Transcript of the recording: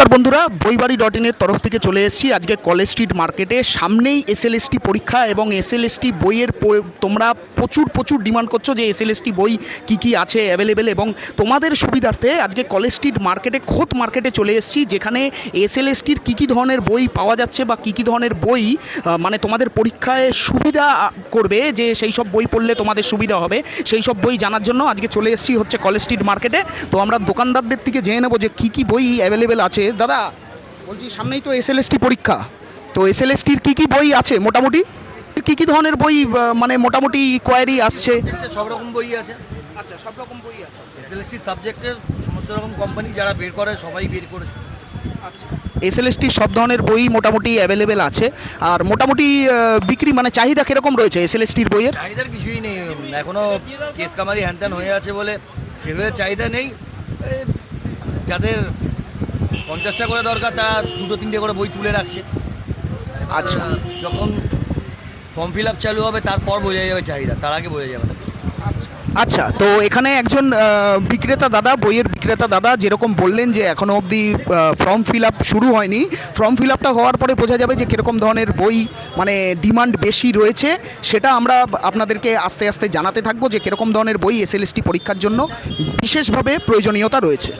নমস্কার বন্ধুরা, বইবাড়ি ডট ইনের তরফ থেকে চলে এসেছি। আজকে কলেজ স্ট্রিট মার্কেটে সামনেই এসএলএসটি পরীক্ষা এবং এসএলএসটি বইয়ের তোমরা প্রচুর প্রচুর ডিমান্ড করছ যে এসএলএসটি বই কি কি আছে অ্যাভেলেবেল এবং তোমাদের সুবিধার্থে আজকে কলেজ স্ট্রিট মার্কেটে, খোদ মার্কেটে চলে এসেছি, যেখানে এসএলএসটির কী কী ধরনের বই পাওয়া যাচ্ছে বা কী কী ধরনের বই মানে তোমাদের পরীক্ষায় সুবিধা করবে যে সেই সব বই পড়লে তোমাদের সুবিধা হবে। সেই সব বই জানার জন্য আজকে চলে এসেছি হচ্ছে কলেজ স্ট্রিট মার্কেটে। তো আমরা দোকানদারদের থেকে জেনে নেব যে কী কী বই অ্যাভেলেবেল আছে। দাদা বলছি সামনেই তো এসএলএসটি পরীক্ষা। তো এসএলএসটির কী কী বই আছে মোটামুটি? কী কী ধরনের বই মানে মোটামুটি কোয়ারি আসছে? সব রকম বই আছে। আচ্ছা সব রকম বই আছে। এসএলএসসি সাবজেক্টের সমস্ত রকম কোম্পানি যারা বের করে সবাই বের করে আচ্ছা এসএলএসটির সব ধরনের বই মোটামুটি অ্যাভেলেবেল আছে। আর মোটামুটি বিক্রি মানে চাহিদা কীরকম রয়েছে এসএলএসটির বইয়ের? চাহিদার কিছুই নেই। এখনও কেস কামারি হ্যানত্যান হয়ে আছে বলে সেভাবে চাহিদা নেই। যাদের পঞ্চাশটা করে দরকার তারা দুটো তিনটে করে বই তুলে রাখছে। আচ্ছা। যখন ফর্ম ফিল আপ চালু হবে তারপর বোঝা যাবে চাহিদা। তার আগে বোঝা যাবে। না আচ্ছা তো এখানে একজন বিক্রেতা দাদা, বইয়ের বিক্রেতা দাদা যেরকম বললেন যে এখনও অবধি ফর্ম ফিল আপ শুরু হয়নি। ফর্ম ফিল আপটা হওয়ার পরে বোঝা যাবে যে কীরকম ধরনের বই মানে ডিমান্ড বেশি রয়েছে। সেটা আমরা আপনাদেরকে আস্তে আস্তে জানাতে থাকব যে কীরকম ধরনের বই এসএলএসটি পরীক্ষার জন্য বিশেষভাবে প্রয়োজনীয়তা রয়েছে।